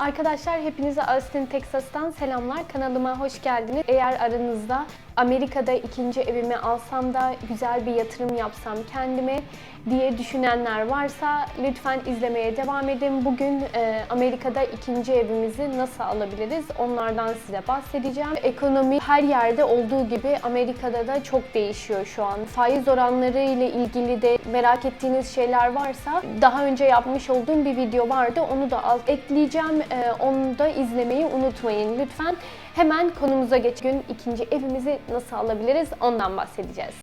Arkadaşlar hepinize Austin, Texas'tan selamlar. Kanalıma hoş geldiniz. Eğer aranızda Amerika'da ikinci evimi alsam da güzel bir yatırım yapsam kendime diye düşünenler varsa lütfen izlemeye devam edin. Bugün e, Amerika'da ikinci evimizi nasıl alabiliriz onlardan size bahsedeceğim. Ekonomi her yerde olduğu gibi Amerika'da da çok değişiyor şu an. Faiz oranları ile ilgili de merak ettiğiniz şeyler varsa daha önce yapmış olduğum bir video vardı. Onu da alt ekleyeceğim. E, onu da izlemeyi unutmayın lütfen. Hemen konumuza geç. Gün ikinci evimizi nasıl alabiliriz ondan bahsedeceğiz.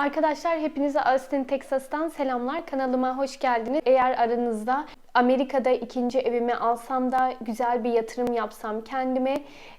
Arkadaşlar hepinize Austin, Texas'tan selamlar. Kanalıma hoş geldiniz. Eğer aranızda Amerika'da ikinci evimi alsam da güzel bir yatırım yapsam kendime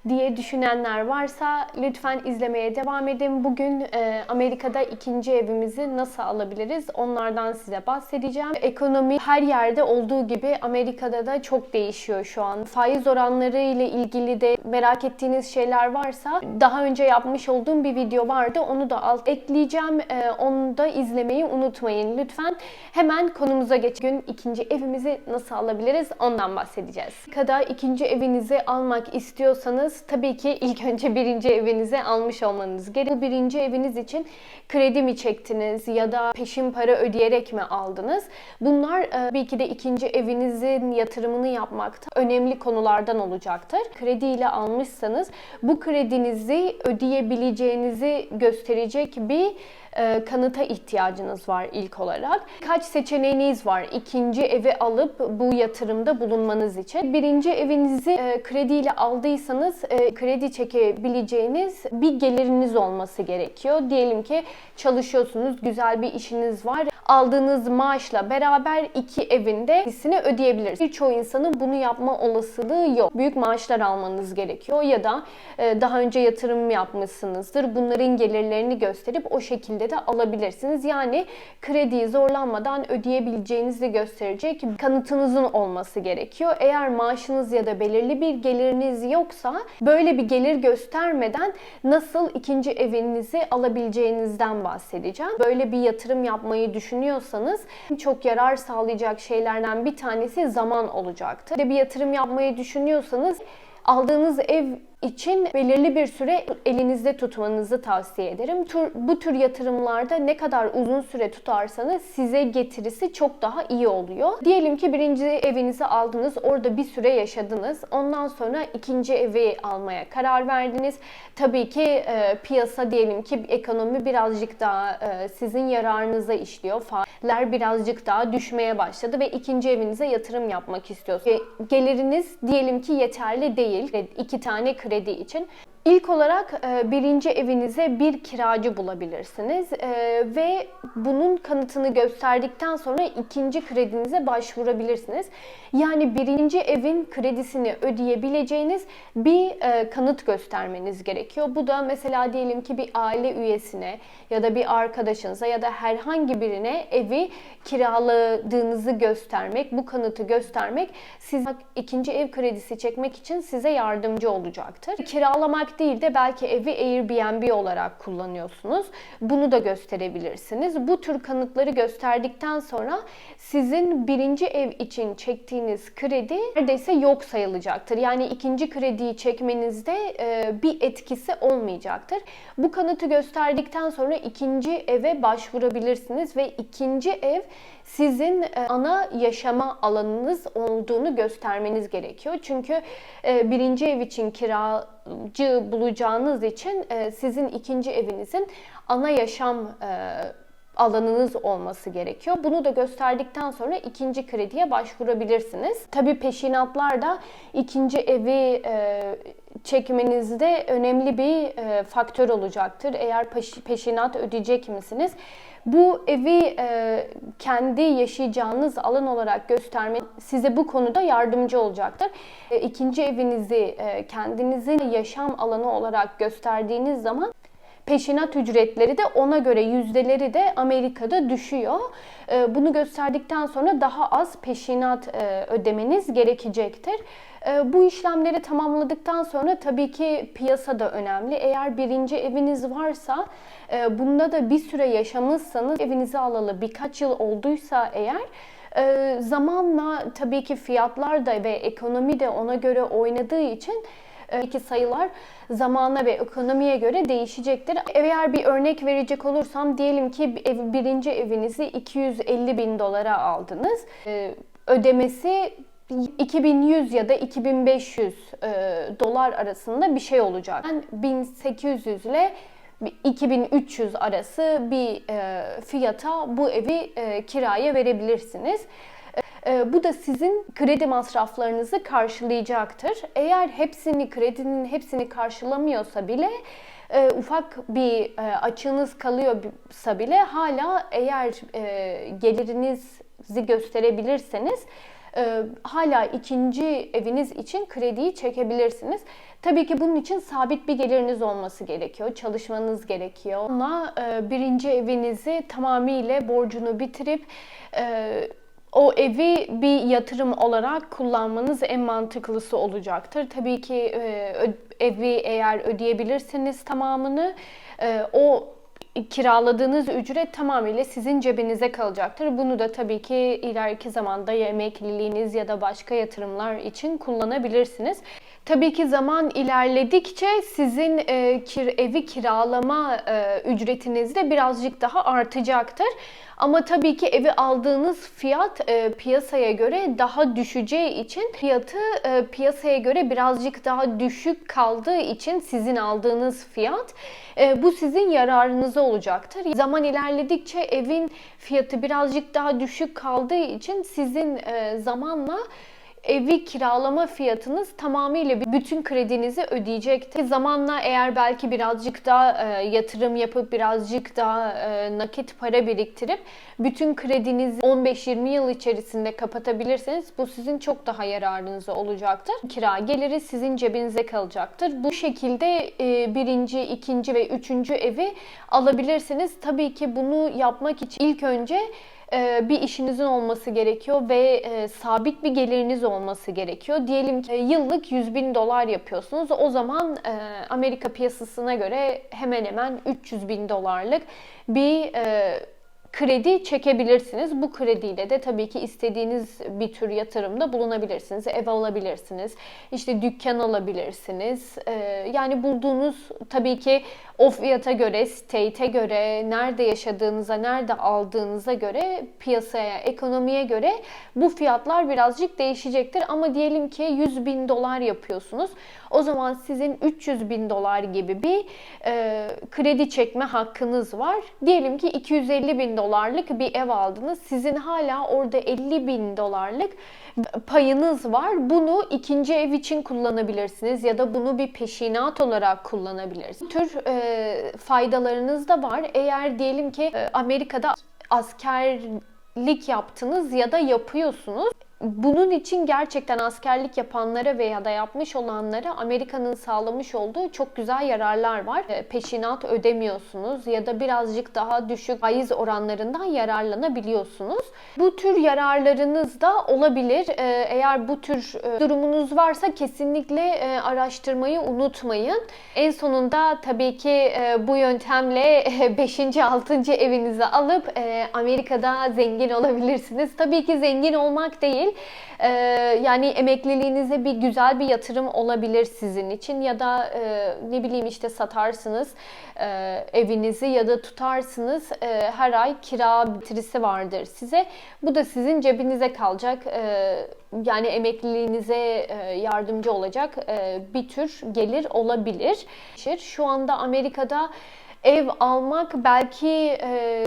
diye düşünenler varsa lütfen izlemeye devam edin. Bugün e, Amerika'da ikinci evimizi nasıl alabiliriz onlardan size bahsedeceğim. Ekonomi her yerde olduğu gibi Amerika'da da çok değişiyor şu an. Faiz oranları ile ilgili de merak ettiğiniz şeyler varsa daha önce yapmış olduğum bir video vardı. Onu da alt ekleyeceğim. E, onu da izlemeyi unutmayın lütfen. Hemen konumuza geç. Gün ikinci evimizi nasıl alabiliriz ondan bahsedeceğiz. Kada ikinci evinizi almak istiyorsanız tabii ki ilk önce birinci evinizi almış olmanız gerekiyor. Birinci eviniz için kredi mi çektiniz ya da peşin para ödeyerek mi aldınız? Bunlar e, tabii ki de ikinci evinizin yatırımını yapmakta önemli konulardan olacaktır. Krediyle almışsanız bu kredinizi ödeyebileceğinizi gösterecek bir e, kanıta ihtiyacınız var ilk olarak. Kaç seçeneğiniz var ikinci evi alıp bu yatırımda bulunmanız için. Birinci evinizi e, krediyle aldıysanız e, kredi çekebileceğiniz bir geliriniz olması gerekiyor. Diyelim ki çalışıyorsunuz, güzel bir işiniz var. Aldığınız maaşla beraber iki evinde ikisini ödeyebilirsiniz. Birçoğu insanın bunu yapma olasılığı yok. Büyük maaşlar almanız gerekiyor ya da e, daha önce yatırım yapmışsınızdır. Bunların gelirlerini gösterip o şekilde de alabilirsiniz. Yani krediyi zorlanmadan ödeyebileceğinizi gösterecek kanıtınızın olması gerekiyor. Eğer maaşınız ya da belirli bir geliriniz yoksa böyle bir gelir göstermeden nasıl ikinci evinizi alabileceğinizden bahsedeceğim. Böyle bir yatırım yapmayı düşünüyorsanız çok yarar sağlayacak şeylerden bir tanesi zaman olacaktır. Bir yatırım yapmayı düşünüyorsanız aldığınız ev için belirli bir süre elinizde tutmanızı tavsiye ederim. Bu tür yatırımlarda ne kadar uzun süre tutarsanız size getirisi çok daha iyi oluyor. Diyelim ki birinci evinizi aldınız, orada bir süre yaşadınız. Ondan sonra ikinci evi almaya karar verdiniz. Tabii ki e, piyasa diyelim ki ekonomi birazcık daha e, sizin yararınıza işliyor. Faizler birazcık daha düşmeye başladı ve ikinci evinize yatırım yapmak istiyorsunuz. Geliriniz diyelim ki yeterli değil. İki tane kredi kredi için. İlk olarak e, birinci evinize bir kiracı bulabilirsiniz e, ve bunun kanıtını gösterdikten sonra ikinci kredinize başvurabilirsiniz. Yani birinci evin kredisini ödeyebileceğiniz bir e, kanıt göstermeniz gerekiyor. Bu da mesela diyelim ki bir aile üyesine ya da bir arkadaşınıza ya da herhangi birine evi kiraladığınızı göstermek, bu kanıtı göstermek siz ikinci ev kredisi çekmek için size yardımcı olacaktır. Kiralamak değil de belki evi Airbnb olarak kullanıyorsunuz. Bunu da gösterebilirsiniz. Bu tür kanıtları gösterdikten sonra sizin birinci ev için çektiğiniz kredi neredeyse yok sayılacaktır. Yani ikinci krediyi çekmenizde e, bir etkisi olmayacaktır. Bu kanıtı gösterdikten sonra ikinci eve başvurabilirsiniz ve ikinci ev sizin e, ana yaşama alanınız olduğunu göstermeniz gerekiyor. Çünkü e, birinci ev için kiracı bulacağınız için e, sizin ikinci evinizin ana yaşam alanınız olması gerekiyor. Bunu da gösterdikten sonra ikinci krediye başvurabilirsiniz. Tabii peşinatlar da ikinci evi çekmenizde önemli bir faktör olacaktır. Eğer peşinat ödeyecek misiniz? Bu evi e, kendi yaşayacağınız alan olarak gösterme size bu konuda yardımcı olacaktır. E, ikinci evinizi e, kendinizin yaşam alanı olarak gösterdiğiniz zaman peşinat ücretleri de ona göre yüzdeleri de Amerika'da düşüyor. Bunu gösterdikten sonra daha az peşinat ödemeniz gerekecektir. E, bu işlemleri tamamladıktan sonra tabii ki piyasa da önemli. Eğer birinci eviniz varsa e, bunda da bir süre yaşamışsanız evinizi alalı birkaç yıl olduysa eğer e, zamanla tabii ki fiyatlar da ve ekonomi de ona göre oynadığı için ki sayılar zamana ve ekonomiye göre değişecektir. Eğer bir örnek verecek olursam diyelim ki birinci evinizi 250 bin dolara aldınız. Ödemesi 2100 ya da 2500 dolar arasında bir şey olacak. Yani 1800 ile 2300 arası bir fiyata bu evi kiraya verebilirsiniz. Ee, bu da sizin kredi masraflarınızı karşılayacaktır. Eğer hepsini kredinin hepsini karşılamıyorsa bile e, ufak bir e, açığınız kalıyorsa bile hala eğer e, gelirinizi gösterebilirseniz hala ikinci eviniz için krediyi çekebilirsiniz. Tabii ki bunun için sabit bir geliriniz olması gerekiyor. Çalışmanız gerekiyor. Ama birinci evinizi tamamıyla borcunu bitirip o evi bir yatırım olarak kullanmanız en mantıklısı olacaktır. Tabii ki e, evi eğer ödeyebilirseniz tamamını e, o kiraladığınız ücret tamamıyla sizin cebinize kalacaktır. Bunu da tabii ki ileriki zamanda emekliliğiniz ya da başka yatırımlar için kullanabilirsiniz. Tabii ki zaman ilerledikçe sizin e, kir, evi kiralama e, ücretiniz de birazcık daha artacaktır. Ama tabii ki evi aldığınız fiyat e, piyasaya göre daha düşeceği için fiyatı e, piyasaya göre birazcık daha düşük kaldığı için sizin aldığınız fiyat e, bu sizin yararınıza olacaktır. Zaman ilerledikçe evin fiyatı birazcık daha düşük kaldığı için sizin e, zamanla evi kiralama fiyatınız tamamıyla bütün kredinizi ödeyecektir. Zamanla eğer belki birazcık daha e, yatırım yapıp birazcık daha e, nakit para biriktirip bütün kredinizi 15-20 yıl içerisinde kapatabilirseniz bu sizin çok daha yararınıza olacaktır. Kira geliri sizin cebinize kalacaktır. Bu şekilde e, birinci, ikinci ve üçüncü evi alabilirsiniz. Tabii ki bunu yapmak için ilk önce e, bir işinizin olması gerekiyor ve e, sabit bir geliriniz olması gerekiyor. Diyelim ki yıllık 100 bin dolar yapıyorsunuz. O zaman e, Amerika piyasasına göre hemen hemen 300 bin dolarlık bir kredi çekebilirsiniz. Bu krediyle de tabii ki istediğiniz bir tür yatırımda bulunabilirsiniz. Ev alabilirsiniz, işte dükkan alabilirsiniz. Ee, yani bulduğunuz tabii ki o fiyata göre, state'e göre, nerede yaşadığınıza, nerede aldığınıza göre, piyasaya, ekonomiye göre bu fiyatlar birazcık değişecektir. Ama diyelim ki 100 bin dolar yapıyorsunuz. O zaman sizin 300 bin dolar gibi bir e, kredi çekme hakkınız var. Diyelim ki 250 bin dolarlık bir ev aldınız. Sizin hala orada 50 bin dolarlık payınız var. Bunu ikinci ev için kullanabilirsiniz ya da bunu bir peşinat olarak kullanabilirsiniz. Bu tür e, faydalarınız da var. Eğer diyelim ki e, Amerika'da askerlik yaptınız ya da yapıyorsunuz bunun için gerçekten askerlik yapanlara veya da yapmış olanlara Amerika'nın sağlamış olduğu çok güzel yararlar var. E, peşinat ödemiyorsunuz ya da birazcık daha düşük faiz oranlarından yararlanabiliyorsunuz. Bu tür yararlarınız da olabilir. E, eğer bu tür e, durumunuz varsa kesinlikle araştırmayı unutmayın. En sonunda tabii ki bu yöntemle 5. 6. evinizi alıp Amerika'da zengin olabilirsiniz. Tabii ki zengin olmak değil ee, yani emekliliğinize bir güzel bir yatırım olabilir sizin için ya da e, ne bileyim işte satarsınız e, evinizi ya da tutarsınız e, her ay kira bitirisi vardır size. Bu da sizin cebinize kalacak. E, yani emekliliğinize e, yardımcı olacak e, bir tür gelir olabilir. Şu anda Amerika'da ev almak belki e,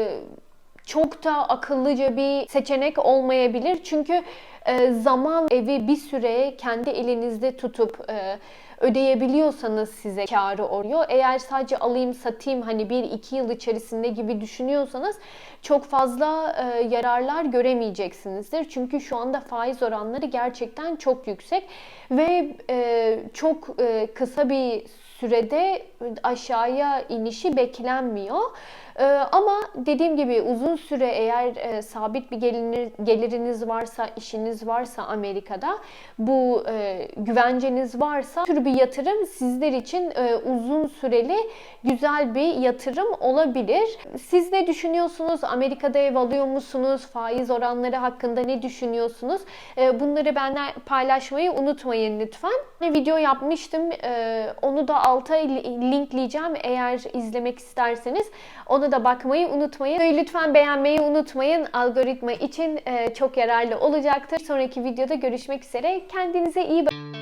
çok da akıllıca bir seçenek olmayabilir. Çünkü e, zaman evi bir süre kendi elinizde tutup e, ödeyebiliyorsanız size karı oluyor. Eğer sadece alayım satayım hani 1-2 yıl içerisinde gibi düşünüyorsanız çok fazla e, yararlar göremeyeceksinizdir. Çünkü şu anda faiz oranları gerçekten çok yüksek ve e, çok e, kısa bir sürede aşağıya inişi beklenmiyor. Ee, ama dediğim gibi uzun süre eğer e, sabit bir gelinir, geliriniz varsa, işiniz varsa Amerika'da bu e, güvenceniz varsa tür bir yatırım sizler için e, uzun süreli güzel bir yatırım olabilir. Siz ne düşünüyorsunuz? Amerika'da ev alıyor musunuz? Faiz oranları hakkında ne düşünüyorsunuz? E, bunları benimle paylaşmayı unutmayın lütfen. Video yapmıştım. E, onu da alta li- linkleyeceğim eğer izlemek isterseniz. Ona da bakmayı unutmayın. Ve Lütfen beğenmeyi unutmayın. Algoritma için e, çok yararlı olacaktır. Sonraki videoda görüşmek üzere. Kendinize iyi bakın.